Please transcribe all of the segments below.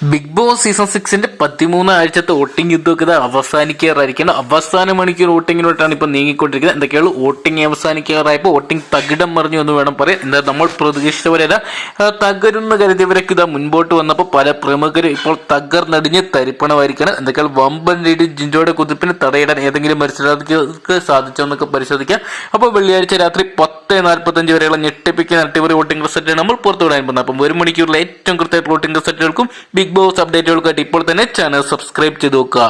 Big boss season സിക്സിന്റെ പതിമൂന്ന് ആഴ്ചത്തെ voting യുദ്ധമൊക്കെ അവസാനിക്കാറായിരിക്കണം അവസാന മണിക്കൂർ വോട്ടിങ്ങിലോട്ടാണ് ഇപ്പൊ നീങ്ങിക്കൊണ്ടിരിക്കുന്നത്. എന്തൊക്കെയാണ് വോട്ടിംഗ് അവസാനിക്കാറായപ്പോൾ വോട്ടിംഗ് തകിടം മറിഞ്ഞു എന്ന് വേണം പറയാൻ. എന്താ നമ്മൾ പ്രതീക്ഷിച്ച പോലെയല്ല ആ, തകരുന്ന കരുതിയവരൊക്കെ ഇതാ മുൻപോട്ട് വന്നപ്പോൾ പല പ്രമുഖരും ഇപ്പോൾ തകർന്നടിഞ്ഞ് തരിപ്പണമായിരിക്കണം എന്തൊക്കെയാണ് വമ്പൻ രീതി ജിൻജോയുടെ കുതിപ്പിന് തടയിടാൻ ഏതെങ്കിലും മത്സരാർത്ഥികൾക്ക് സാധിച്ചോ എന്നൊക്കെ പരിശോധിക്കാം. അപ്പോൾ വെള്ളിയാഴ്ച രാത്രി പത്ത് നാൽപ്പത്തഞ്ച് വരെയുള്ള ഞെട്ടിപ്പിക്കുന്ന അട്ടിമറി വോട്ടിംഗ് റിസൾട്ട് നമ്മൾ പുറത്തുവിടാൻ പോകുന്നത്. അപ്പം ഒരു മണിക്കൂറിലെ ഏറ്റവും കൃത്യമായിട്ട് വോട്ടിംഗ് റിസൾട്ടുകൾക്കും ബിഗ് ബോസ് അപ്ഡേറ്റുകൾക്കായിട്ട് ഇപ്പോൾ തന്നെ ചാനൽ സബ്സ്ക്രൈബ് ചെയ്ത് നോക്കുക.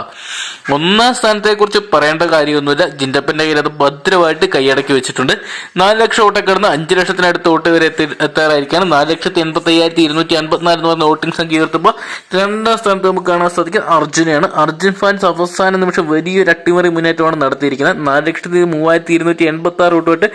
ഒന്നാം സ്ഥാനത്തെ കുറിച്ച് പറയേണ്ട കാര്യമൊന്നുമില്ല. ജിൻഡപ്പന്റെ കയ്യിൽ അത് ഭദ്രമായിട്ട് കൈയടക്കി വെച്ചിട്ടുണ്ട്. നാല് ലക്ഷം വോട്ട് കിടന്ന് അഞ്ച് ലക്ഷത്തിനടുത്ത് വോട്ട് വരെ എത്തി എത്താറായിരിക്കാണ് നാല് ലക്ഷത്തി എൺപത്തി അയ്യായിരത്തി ഇരുന്നൂറ്റി അൻപത്തിനാല് എന്ന് പറഞ്ഞ വോട്ടിംഗ് സംഖ്യ ഉയർത്തുമ്പോൾ രണ്ടാം സ്ഥാനത്ത് നമുക്ക് കാണാൻ സാധിക്കും അർജുനെയാണ്. അർജുൻ ഫാൻസ് അവസാന നിമിഷം വലിയൊരു അട്ടിമറി മുന്നേറ്റമാണ് നടത്തിയിരിക്കുന്നത്. നാല് ലക്ഷത്തി മൂവായിരത്തി ഇരുന്നൂറ്റി എൺപത്തി ആറ് വോട്ട്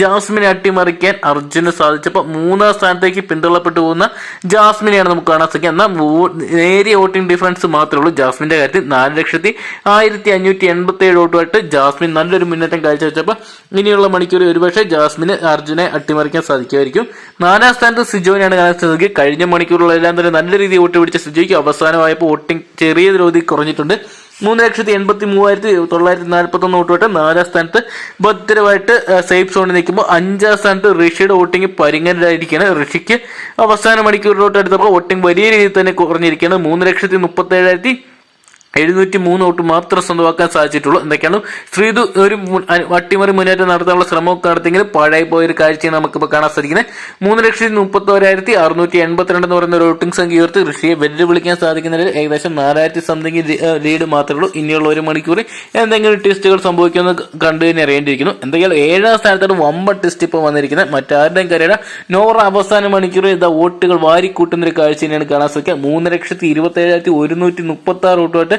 ജാസ്മിനെ അട്ടിമറിക്കാൻ അർജുന് സാധിച്ചപ്പോൾ മൂന്നാം സ്ഥാനത്തേക്ക് പിന്തള്ളപ്പെട്ടു പോകുന്ന ജാസ്മിനെയാണ് നമുക്ക് കാണാൻ സാധിക്കുക എന്നാൽ നേരിയ വോട്ടിംഗ് ഡിഫറൻസ് മാത്രമേ ഉള്ളൂ. ജാസ്മിന്റെ കാര്യത്തിൽ നാല് ലക്ഷത്തി ആയിരത്തി അഞ്ഞൂറ്റി എൺപത്തി ഏഴ് വോട്ടുമായിട്ട് ജാസ്മിൻ നല്ലൊരു മുന്നേറ്റം കാഴ്ചവെച്ചപ്പോൾ ഇനിയുള്ള മണിക്കൂർ ഒരുപക്ഷെ ജാസ്മിന് അർജുനെ അട്ടിമറിക്കാൻ സാധിക്കുമായിരിക്കും. നാലാം സ്ഥാനത്ത് സിജോനെയാണ് കാണാൻ സാധിക്കുക. കഴിഞ്ഞ മണിക്കൂറുകളെല്ലാം തന്നെ നല്ല രീതിയിൽ വോട്ട് പിടിച്ച സിജോയ്ക്ക് അവസാനമായപ്പോൾ വോട്ടിംഗ് ചെറിയ തോതിൽ കുറഞ്ഞിട്ടുണ്ട്. മൂന്ന് ലക്ഷത്തി എൺപത്തി മൂവായിരത്തി തൊള്ളായിരത്തി നാൽപ്പത്തി ഒന്ന് തൊട്ട് നാലാം സ്ഥാനത്ത് ഭദ്രമായിട്ട് സേഫ് സോണിൽ നിൽക്കുമ്പോൾ അഞ്ചാം സ്ഥാനത്ത് ഋഷിയുടെ വോട്ടിംഗ് പരിഗണനയിലിരിക്കുകയാണ് ഋഷിക്ക് അവസാന മണിക്കൂറിലോട്ട് എടുത്തപ്പോൾ വോട്ടിംഗ് വലിയ രീതിയിൽ തന്നെ കുറഞ്ഞിരിക്കുകയാണ്. മൂന്ന് ലക്ഷത്തി മുപ്പത്തി ഏഴായിരത്തി എഴുന്നൂറ്റി മൂന്ന് വോട്ട് മാത്രം സ്വന്തമാക്കാൻ സാധിച്ചിട്ടുള്ളൂ. എന്തൊക്കെയാണ്? ശ്രീതു ഒരു അട്ടിമറി മുന്നേറ്റം നടത്താനുള്ള ശ്രമമൊക്കെ നടത്തിയെങ്കിലും പാഴായി പോയ ഒരു കാഴ്ചയാണ് നമുക്കിപ്പോൾ കാണാൻ സാധിക്കുന്നത്. മൂന്ന് ലക്ഷത്തി മുപ്പത്തി ഒരായിരത്തി അറുന്നൂറ്റി എൺപത്തിരണ്ട് എന്ന് പറയുന്ന ഒരു വോട്ടിംഗ് സംഖ്യ ഉയർത്തി ഋഷിയെ വെല്ലുവിളിക്കാൻ സാധിക്കുന്നതിൽ ഏകദേശം നാലായിരത്തി സംതിങ് ലീഡ് മാത്രമേ ഉള്ളൂ. ഇനിയുള്ള ഒരു മണിക്കൂർ എന്തെങ്കിലും ടെസ്റ്റുകൾ സംഭവിക്കുമെന്ന് കണ്ടു തന്നെ അറിയേണ്ടിയിരിക്കുന്നു. എന്തെങ്കിലും ഏഴാം സ്ഥാനത്താണ് വമ്പ ടെസ്റ്റ് ഇപ്പോൾ വന്നിരിക്കുന്നത്. മറ്റാരുടെയും കരയുടെ നോറ അവസാന മണിക്കൂർ ഇതാ വോട്ടുകൾ വാരിക്കൂട്ടുന്ന ഒരു കാഴ്ച തന്നെയാണ് കാണാൻ സാധിക്കുക. മൂന്ന് ലക്ഷത്തി ഇരുപത്തി ഏഴായിരത്തി ഒരുന്നൂറ്റി മുപ്പത്തി ആറ് വോട്ടുമായിട്ട്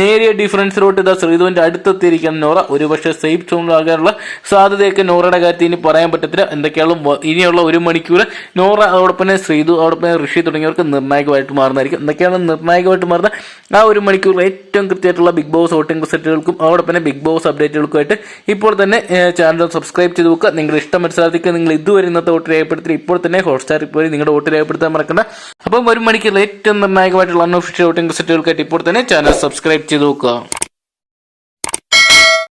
നേരിയ ഡിഫറൻസിലോട്ട് ഇതാ ശ്രീധുവിന്റെ അടുത്തെത്തിയിരിക്കുന്ന നോറ. ഒരുപക്ഷെ സേഫ് സോണിലാകാനുള്ള സാധ്യതയൊക്കെ നോറയുടെ കാര്യത്തിൽ ഇനി പറയാൻ പറ്റത്തില്ല. എന്തൊക്കെയാണ് ഇനിയുള്ള ഒരു മണിക്കൂർ നോറ അതോടൊപ്പം തന്നെ ശ്രീധു അതോടൊപ്പം തന്നെ ഋഷി തുടങ്ങിയവർക്ക് നിർണായകമായിട്ട് മാറുന്നതായിരിക്കും. എന്തൊക്കെയാണ് നിർണായകമായിട്ട് മാറുന്ന ആ ഒരു മണിക്കൂർ ഏറ്റവും കൃത്യമായിട്ടുള്ള ബിഗ് ബോസ് വോട്ടിംഗ് സെറ്റുകൾക്കും അതോടൊപ്പം തന്നെ ബിഗ് ബോസ് അപ്ഡേറ്റുകൾക്കുമായിട്ട് ഇപ്പോൾ തന്നെ ചാനൽ സബ്സ്ക്രൈബ് ചെയ്ത് നോക്കുക നിങ്ങൾ ഇഷ്ടം മനസ്സിലാക്കി നിങ്ങൾ ഇതുവരെ ഇന്നത്തെ വോട്ട് രേഖപ്പെടുത്തി ഇപ്പോൾ തന്നെ ഹോട്ട്സ്റ്റാറിൽ പോയി നിങ്ങളുടെ വോട്ട് രേഖപ്പെടുത്താൻ മറക്കണ്ട. അപ്പം ഒരു മണിക്കൂർ ഏറ്റവും നിർണായകമായിട്ടുള്ള അൺഒഫീഷ്യൽ വോട്ടിംഗ് സെറ്റുകൾക്കായിട്ട് ഇപ്പോൾ തന്നെ ചാനൽ സബ്സ്ക്രൈബ് ചെയ്ത് നോക്കുക